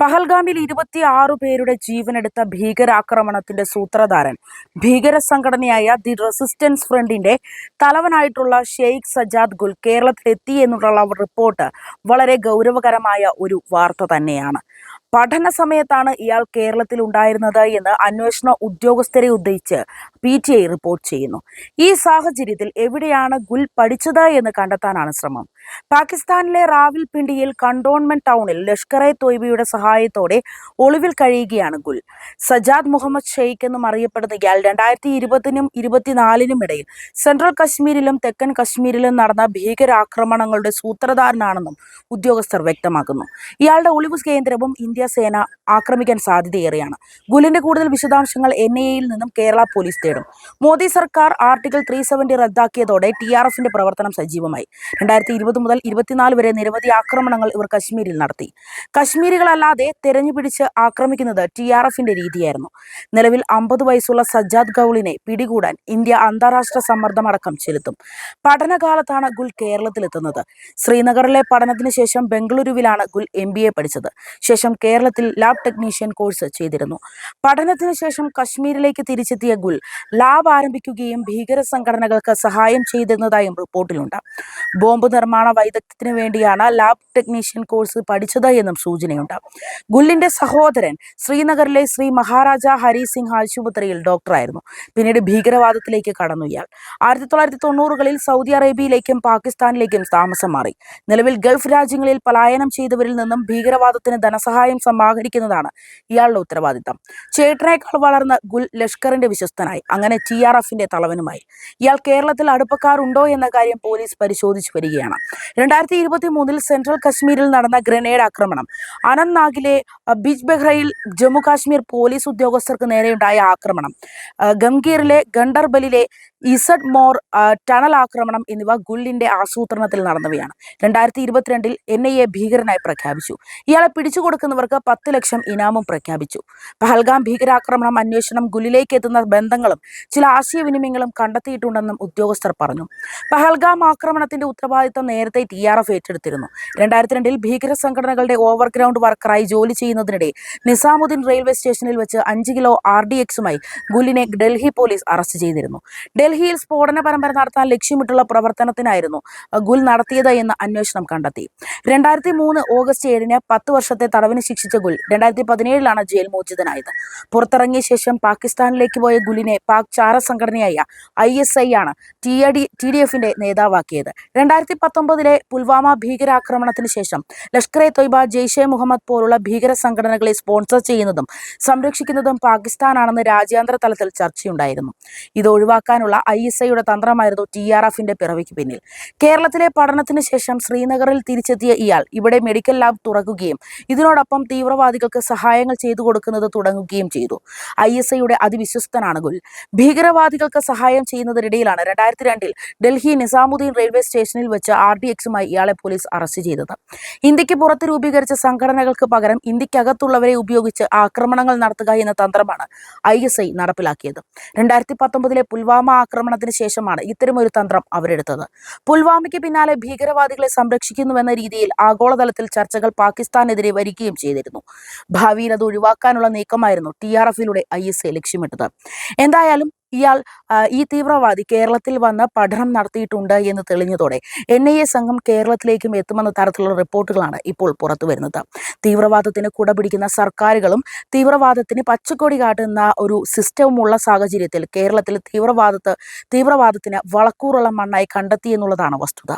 പഹൽഗാമിൽ ഇരുപത്തിയാറു പേരുടെ ജീവനെടുത്ത ഭീകരാക്രമണത്തിന്റെ സൂത്രധാരൻ. ഭീകര സംഘടനയായ ദി റെസിസ്റ്റൻസ് ഫ്രണ്ടിന്റെ തലവനായിട്ടുള്ള ഷെയ്ഖ് സജാദ് ഗുൽ കേരളത്തിലെത്തി എന്നുള്ള റിപ്പോർട്ട്. വളരെ ഗൗരവകരമായ ഒരു വാർത്ത തന്നെയാണ്. പഠന സമയത്താണ് ഇയാൾ കേരളത്തിൽ ഉണ്ടായിരുന്നത് എന്ന് അന്വേഷണ ഉദ്യോഗസ്ഥരെ ഉദ്ധരിച്ച് പി ടി ഐ റിപ്പോർട്ട് ചെയ്യുന്നു. ഈ സാഹചര്യത്തിൽ എവിടെയാണ് ഗുൽ പഠിച്ചത് എന്ന് കണ്ടെത്താനാണ് ശ്രമം. പാകിസ്ഥാനിലെ റാവിൽപിണ്ടിയിൽ കണ്ടോൺമെന്റ് ടൗണിൽ ലഷ്കർ എ തോയ്ബയുടെ സഹായത്തോടെ ഒളിവിൽ കഴിയുകയാണ് ഗുൽ. സജാദ് മുഹമ്മദ് ഷെയ്ഖ് എന്നും അറിയപ്പെടുന്ന ഇയാൾ രണ്ടായിരത്തി ഇരുപതിനും ഇരുപത്തിനാലിനും ഇടയിൽ സെൻട്രൽ കശ്മീരിലും തെക്കൻ കശ്മീരിലും നടന്ന ഭീകരാക്രമണങ്ങളുടെ സൂത്രധാരനാണെന്നും ഉദ്യോഗസ്ഥർ വ്യക്തമാക്കുന്നു. ഇയാളുടെ ഒളിവ് കേന്ദ്രവും ഇന്ത്യ സേന ആക്രമിക്കാൻ സാധ്യതയേറെയാണ്. ഗുലിന്റെ കൂടുതൽ വിശദാംശങ്ങൾ എൻ നിന്നും കേരള പോലീസ് തേടും മോദി സർക്കാർ ആർട്ടിക്കിൾ ത്രീ സെവന്റി റദ്ദാക്കിയതോടെ ടി ആർ എഫിന്റെ പ്രവർത്തനം സജീവമായി. രണ്ടായിരത്തി ഇരുപത് മുതൽ ഇരുപത്തിനാല് വരെ നിരവധി ആക്രമണങ്ങൾ ഇവർ കശ്മീരിൽ നടത്തി. കശ്മീരികളല്ലാതെ തെരഞ്ഞുപിടിച്ച് ആക്രമിക്കുന്നത് ടി ആർ എഫിന്റെ രീതിയായിരുന്നു. നിലവിൽ അമ്പത് വയസ്സുള്ള സജ്ജാദ് ഗൌളിനെ പിടികൂടാൻ ഇന്ത്യ അന്താരാഷ്ട്ര സമ്മർദ്ദമടക്കം ചെലുത്തും. പഠനകാലത്താണ് ഗുൽ കേരളത്തിലെത്തുന്നത്. ശ്രീനഗറിലെ പഠനത്തിന് ശേഷം ബംഗളൂരുവിലാണ് ഗുൽ എം ബി എ പഠിച്ചത്. ശേഷം കേരളത്തിൽ ലാബ് ടെക്നീഷ്യൻ കോഴ്സ് ചെയ്തിരുന്നു. പഠനത്തിന് ശേഷം കശ്മീരിലേക്ക് തിരിച്ചെത്തിയ ഗുൽ ലാബ് ആരംഭിക്കുകയും ഭീകര സംഘടനകൾക്ക് സഹായം ചെയ്തിരുന്നതായും റിപ്പോർട്ടിലുണ്ട്. ബോംബ് നിർമ്മാണ വൈദഗ്ധ്യത്തിന് വേണ്ടിയാണ് ലാബ് ടെക്നീഷ്യൻ കോഴ്സ് പഠിച്ചത് എന്നും സൂചനയുണ്ട്. ഗുല്ലിന്റെ സഹോദരൻ ശ്രീനഗറിലെ ശ്രീ മഹാരാജ ഹരി സിംഗ് ആശുപത്രിയിൽ ഡോക്ടറായിരുന്നു പിന്നീട് ഭീകരവാദത്തിലേക്ക് കടന്നു ഇയാൾ. ആയിരത്തി തൊള്ളായിരത്തി തൊണ്ണൂറുകളിൽ സൗദി അറേബ്യയിലേക്കും പാകിസ്ഥാനിലേക്കും താമസം മാറി. നിലവിൽ ഗൾഫ് രാജ്യങ്ങളിൽ പലായനം ചെയ്തവരിൽ നിന്നും ഭീകരവാദത്തിന് ധനസഹായം സമാഹരിക്കുന്നതാണ് ഇയാളുടെ ഉത്തരവാദിത്തം. ചേട്ടനേക്കാൾ വളർന്ന ഗുൽ ലഷ്കറിന്റെ വിശ്വസ്തനായി. അങ്ങനെ ടി ആർ എഫിന്റെ തലവനുമായി. ഇയാൾ കേരളത്തിൽ അടുപ്പക്കാരുണ്ടോ എന്ന കാര്യം പോലീസ് പരിശോധിച്ചു വരികയാണ്. രണ്ടായിരത്തി ഇരുപത്തി മൂന്നിൽ സെൻട്രൽ കശ്മീരിൽ നടന്ന ഗ്രനേഡ് ആക്രമണം. അനന്ത്നാഗിലെ ബിജ് ബെഹ്റയിൽ ജമ്മു കാശ്മീർ പോലീസ് ഉദ്യോഗസ്ഥർക്ക് നേരെയുണ്ടായ ആക്രമണം. ഗംഗീറിലെ ഗണ്ടർബലിലെ ഇസഡ് മോർ ടണൽ ആക്രമണം എന്നിവ ഗുല്ലിന്റെ ആസൂത്രണത്തിൽ നടന്നവയാണ്. രണ്ടായിരത്തി ഇരുപത്തിരണ്ടിൽ എൻ ഐ എ ഭീകരനായി പ്രഖ്യാപിച്ചു. ഇയാളെ പിടിച്ചുകൊടുക്കുന്നവർക്ക് പത്ത് ലക്ഷം ഇനാമും പ്രഖ്യാപിച്ചു. പഹൽഗാം ഭീകരാക്രമണം അന്വേഷണം ഗുലിലേക്ക് എത്തുന്ന ബന്ധങ്ങളും ചില ആശയവിനിമയങ്ങളും കണ്ടെത്തിയിട്ടുണ്ടെന്നും ഉദ്യോഗസ്ഥർ പറഞ്ഞു. പഹൽഗാം ആക്രമണത്തിന്റെ ഉത്തരവാദിത്തം നേരത്തെ ടി ആർ എഫ് ഏറ്റെടുത്തിരുന്നു. രണ്ടായിരത്തി രണ്ടിൽ ഭീകര സംഘടനകളുടെ ഓവർഗ്രൗണ്ട് വർക്കറായി ജോലി ചെയ്യുന്നതിനിടെ നിസാമുദ്ദീൻ റെയിൽവേ സ്റ്റേഷനിൽ വെച്ച് അഞ്ച് കിലോ ആർ ഡി എക്സുമായി ഗുലിനെ ഡൽഹി പോലീസ് അറസ്റ്റ് ചെയ്തിരുന്നു. ഡൽഹിയിൽ സ്ഫോടന പരമ്പര നടത്താൻ ലക്ഷ്യമിട്ടുള്ള പ്രവർത്തനത്തിനായിരുന്നു ഗുൽ നടത്തിയത് എന്ന് അന്വേഷണം കണ്ടെത്തി. രണ്ടായിരത്തി മൂന്ന് ഓഗസ്റ്റ് ഏഴിന് പത്ത് വർഷത്തെ തടവിന് ശിക്ഷിച്ച ഗുൽ രണ്ടായിരത്തി പതിനേഴിലാണ് ജയിൽ മോചിതനായത്. പുറത്തിറങ്ങിയ ശേഷം പാകിസ്ഥാനിലേക്ക് പോയ ഗുലിനെ പാക് ചാര സംഘടനയായ ഐ എസ് ഐ ആണ് ടി ഡി ടി ഡി എഫിന്റെ നേതാവാക്കിയത്. രണ്ടായിരത്തി പത്തൊമ്പതിലെ പുൽവാമ ഭീകരാക്രമണത്തിന് ശേഷം ലഷ്കർ എ തൊയ്ബ ജെയ്ഷെ മുഹമ്മദ് പോലുള്ള ഭീകര സംഘടനകളെ സ്പോൺസർ ചെയ്യുന്നതും സംരക്ഷിക്കുന്നതും പാകിസ്ഥാനാണെന്ന് രാജ്യാന്തര തലത്തിൽ ചർച്ചയുണ്ടായിരുന്നു. ഇത് ഒഴിവാക്കാനുള്ള ഐ എസ് ഐയുടെ തന്ത്രമായിരുന്നു ടി ആർ എഫിന്റെ പിറവിക്ക് പിന്നിൽ. കേരളത്തിലെ പഠനത്തിന് ശേഷം ശ്രീനഗറിൽ തിരിച്ചെത്തിയ ഇയാൾ ഇവിടെ മെഡിക്കൽ ലാബ് തുറക്കുകയും ഇതിനോടൊപ്പം തീവ്രവാദികൾക്ക് സഹായങ്ങൾ ചെയ്തു കൊടുക്കുന്നത് തുടങ്ങുകയും ചെയ്തു. ഐ എസ് ഐയുടെ അതിവിശ്വസ്തനാണ് ഗുൽ. ഭീകരവാദികൾക്ക് സഹായം ചെയ്യുന്നതിനിടയിലാണ് രണ്ടായിരത്തി രണ്ടിൽ ഡൽഹി നിസാമുദ്ദീൻ റെയിൽവേ സ്റ്റേഷനിൽ വെച്ച് ആർ ഡി എക്സുമായി ഇയാളെ പോലീസ് അറസ്റ്റ് ചെയ്തത്. ഇന്ത്യയ്ക്ക് പുറത്ത് രൂപീകരിച്ച സംഘടനകൾക്ക് പകരം ഇന്ത്യക്കകത്തുള്ളവരെ ഉപയോഗിച്ച് ആക്രമണങ്ങൾ നടത്തുക എന്ന തന്ത്രമാണ് ഐ എസ് ഐ നടപ്പിലാക്കിയത്. രണ്ടായിരത്തി പത്തൊമ്പതിലെ പുൽവാമ ആക്രമണത്തിന് ശേഷമാണ് ഇത്തരമൊരു തന്ത്രം അവരെടുത്തത്. പുൽവാമയ്ക്ക് പിന്നാലെ ഭീകരവാദികളെ സംരക്ഷിക്കുന്നുവെന്ന രീതിയിൽ ആഗോളതലത്തിൽ ചർച്ചകൾ പാകിസ്ഥാനെതിരെ വരികയും ചെയ്തിരുന്നു. ഭാവിയിൽ അത് ഒഴിവാക്കാനുള്ള നീക്കമായിരുന്നു ടി ആർ എഫിലൂടെ ഐ എസ് ഐ ലക്ഷ്യമിട്ടത്. എന്തായാലും ഇയാൾ ഈ തീവ്രവാദി കേരളത്തിൽ വന്ന് പഠനം നടത്തിയിട്ടുണ്ട് എന്ന് തെളിഞ്ഞതോടെ എൻ ഐ എ സംഘം കേരളത്തിലേക്കും എത്തുമെന്ന തരത്തിലുള്ള റിപ്പോർട്ടുകളാണ് ഇപ്പോൾ പുറത്തു വരുന്നത്. തീവ്രവാദത്തിന് കുടപിടിക്കുന്ന സർക്കാരുകളും തീവ്രവാദത്തിന് പച്ചക്കൊടി കാട്ടുന്ന ഒരു സിസ്റ്റവുമുള്ള സാഹചര്യത്തിൽ കേരളത്തിൽ തീവ്രവാദത്ത് തീവ്രവാദത്തിന് വളക്കൂറുള്ള മണ്ണായി കണ്ടെത്തി എന്നുള്ളതാണ് വസ്തുത.